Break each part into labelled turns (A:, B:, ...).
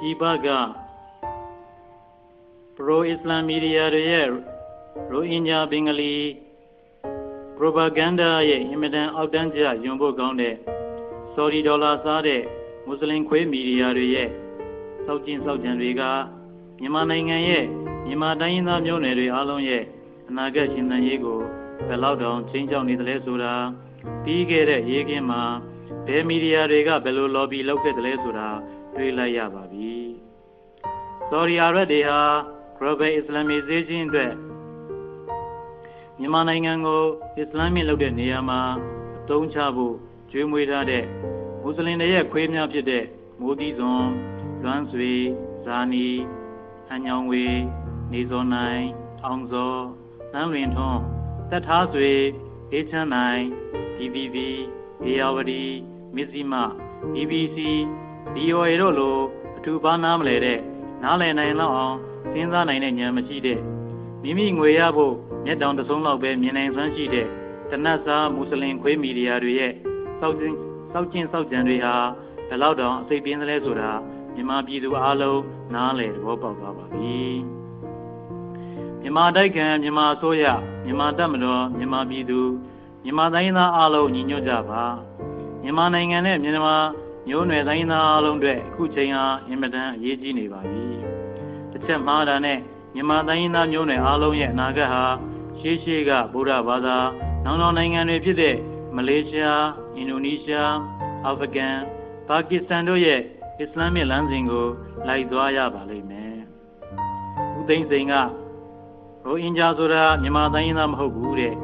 A: ဒီဘကပရိုအစ္စလာမ်မီဒီယာတွေရဲ့ရိုဟင်ဂျာဘင်္ဂလီပရိုပါဂန်ဒါရဲ့အင်မတန်အောက်တန်းကျယွံဖို့ကောင်းတဲ့ဆော်ဒီဒေါ်လာစားတဲ့မွတ်စလင်ခွေးမီဒီယာတွေရဲ့စောက်ကျင်စောက်ကြံတွေကမြန်မာနိုင်ငံရဲ့မြန်မာတိုင်းရင်းသားမျိုးနွယ်တွေအားလုံးရဲ့အနာဂတ်ရှင်သန်ရေးကိုဘယ်လောက်တောင်ချင်းကြောက်နေသလဲဆိုတာပြီးခဲ့တဲ့ရေးခင်းမှာဘယ်မီဒီယာတွေကဘယ်လို lobby လုပ်ခဲ့သလဲဆိုတာ တွေးလိုက်ရပါပြီ။ဆော်ဒီအာရပ်တွေဟာ global islamization အတွက်မြန်မာနိုင်ငံကိုအစ္စလာမ်မစ်လုပ်တဲ့နေရာမှာအသုံးချဖို့ကျွေးမွေးထားတဲ့မွတ်စလင်တွေရဲ့ခွေးများဖြစ်တဲ့မိုးသီးစွန်လွမ်းဆွေဇာနီဟန်ညောင်ဝေနေစောနိုင်အောင်စောနန်းလွင်ထွန်းတက်ထားဆွေအေးချမ်းနိုင် DVB ဒေယဝတီမစ္စည်းမ BBC DOA တို့လိုအထူးပါနားမလဲတဲ့နားလည်နိုင်လောက်အောင်စဉ်းစားနိုင်တဲ့ဉာဏ်မရှိတဲ့မိမိငွေရဖို့မျက်တောင်တဆုံးလောက်ပဲမြင်နိုင်စွမ်းရှိတဲ့တနတ်စားမွတ်စလင်ခွေးမီဒီယာတွေရဲ့စောက်ချင်းစောက်ချင်းစောက်ကြံတွေဟာဘယ်လောက်တောင်အသိပြင်းသလဲဆိုတာမြန်မာပြည်သူအားလုံးနားလည်သဘောပေါက်သွားပါပြီမြန်မာတိုက်ခံမြန်မာအစိုးရမြန်မာတပ်မတော်မြန်မာပြည်သူမြန်မာတိုင်းသားအားလုံးညီညွတ်ကြပါမြန်မာနိုင်ငံနဲ့မြန်မာ မျိုးနွယ်တိုင်းသားအားလုံးအတွက်အခုချိန်ဟာအင်မတန်အရေးကြီးနေပါပြီတစ်ချက်မှားတာနဲ့မြန်မာတိုင်းသားမျိုးနွယ်အားလုံးရဲ့အနာဂတ်ဟာရှေးရှေးကဗုဒ္ဓဘာသာနောင်တော်နိုင်ငံတွေဖြစ်တဲ့မလေးရှားအင်ဒိုနီးရှားအာဖဂန်ပါကစ္စတန်တို့ရဲ့အစ္စလာမ်လမ်းစဉ်ကိုလိုက်သွားရပါလိမ့်မယ်ဦးသိန်းစိန်ကရိုဟင်ဂျာဆိုတာမြန်မာတိုင်းသားမဟုတ်ဘူးတဲ့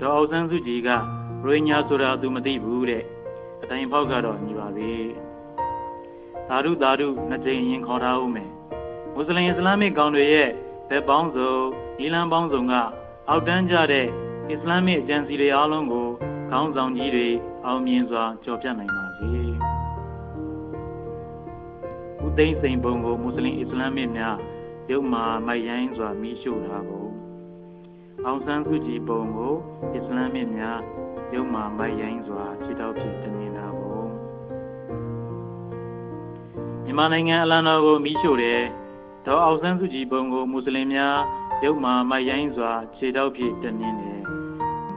A: ဒေါ်အောင်ဆန်းစုကြည်ကရိုဟင်ဂျာဆိုတာသူမသိဘူးတဲ့အ တိုင်းဖောက်ကတော့ညီပါသေးသာဓုသာဓုနှစ်ကြိမ်ရင်ခေါ်ထားဦးမယ်မွတ်စလင်အစ္စလာမစ်ကောင်တွေရဲ့ဘက်ပေါင်းစုံနီလန်ပေါင်းစုံကအောက်တန်းကြတဲ့အစ္စလာမစ်အကျဉ်းစီတွေအားလုံးကိုခေါင်းဆောင်ကြီးတွေအောင်မြင်စွာကြော်ပြနိုင်ပါစေ။ဦးသိန်းစိန်ပုံကိုမွတ်စလင်အစ္စလာမစ်များရုပ်မာမိုက်ရိုင်းစွာမိရှို့ထားပုံအောင်ဆန်းစုကြည်ပုံကိုအစ္စလာမစ်များရုပ်မာမိုက်ရိုင်းစွာခြေထောက်ဖြင့် မြန်မာနိုင်ငံအလံတော်ကိုမိရှို့တယ်ဒေါ်အောင်ဆန်းစုကြည်ပုံကိုမွတ်စလင်များရုပ်မာမိုက်ရိုင်းစွာခြေထောက်ဖြင့်တင်နေတယ်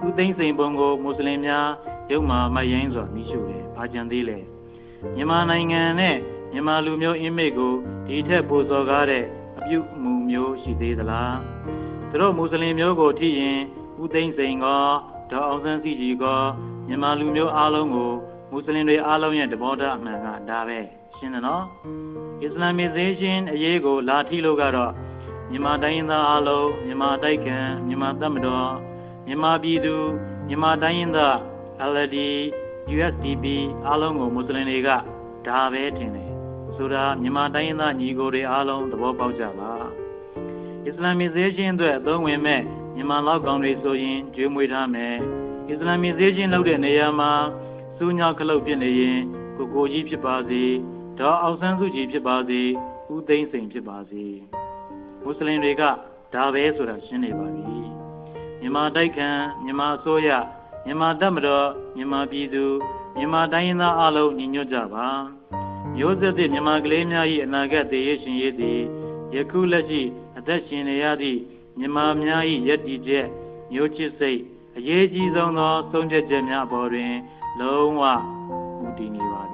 A: ဦးသိန်းစိန်ပုံကိုမွတ်စလင်များရုပ်မာမိုက်ရိုင်းစွာမိရှို့တယ်ဘာကြံသေးလဲမြန်မာနိုင်ငံနဲ့မြန်မာလူမျိုးအင်းမိတ်ကိုဒီထက်ပိုစော်ကားတဲ့အပြုအမူမျိုးရှိသေးသလားသူတို့မွတ်စလင်မျိုးကိုထိရင်ဦးသိန်းစိန်ကဒေါ်အောင်ဆန်းစုကြည်ကမြန်မာလူမျိုးအားလုံးကိုမွတ်စလင်တွေအားလုံးရဲ့တဘောထားအမှန်ကဒါပဲ ရှင်းတယ်နော် Islamization အရေးကို လာထိလို့ကတော့မြန်မာတိုင်းသားအားလုံးမြန်မာတိုက်ခံမြန်မာတပ်မတော်မြန်မာပြည်သူမြန်မာတိုင်းရင်းသား LD USDP အားလုံးကိုမွတ်စလင်တွေကဒါပဲထင်တယ်ဆိုတာမြန်မာတိုင်းရင်းသားညီကိုတွေအားလုံးသဘောပေါက်ကြပါ Islamization အတွက်အသုံးဝင်မဲ့မြန်မာလောက်ကောင်တွေဆိုရင်ကျွေးမွေးထားမယ် Islamization လုပ်တဲ့နေရာမှာစူးညောက်ခလုတ်ဖြစ်နေရင်ကိုကိုကြီးဖြစ်ပါစေ ဒေါ်အောင်ဆန်းစုကြည်ဖြစ်ပါစေဦးသိန်းစိန်ဖြစ်ပါစေမွတ်စလင်တွေကဒါပဲဆိုတာရှင်းနေပါပြီမြန်မာတိုက်ခံမြန်မာအစိုးရမြန်မာတပ်မတော်မြန်မာပြည်သူမြန်မာတိုင်းရင်းသားအလုံးညီညွတ်ကြပါမျိုးဆက်သည့်မြန်မာကလေးများ၏အနာဂတ်တည်ရရှင်ရေးသည်ယခုလက်ရှိအသက်ရှင်နေရသည့်မြန်မာများ၏ယက်တီချက်မျိုးချစ်စိတ်အရေးကြီးဆုံးသောဆုံးဖြတ်ချက်များအပေါ်တွင် လုံးဝမူတည်နေပါ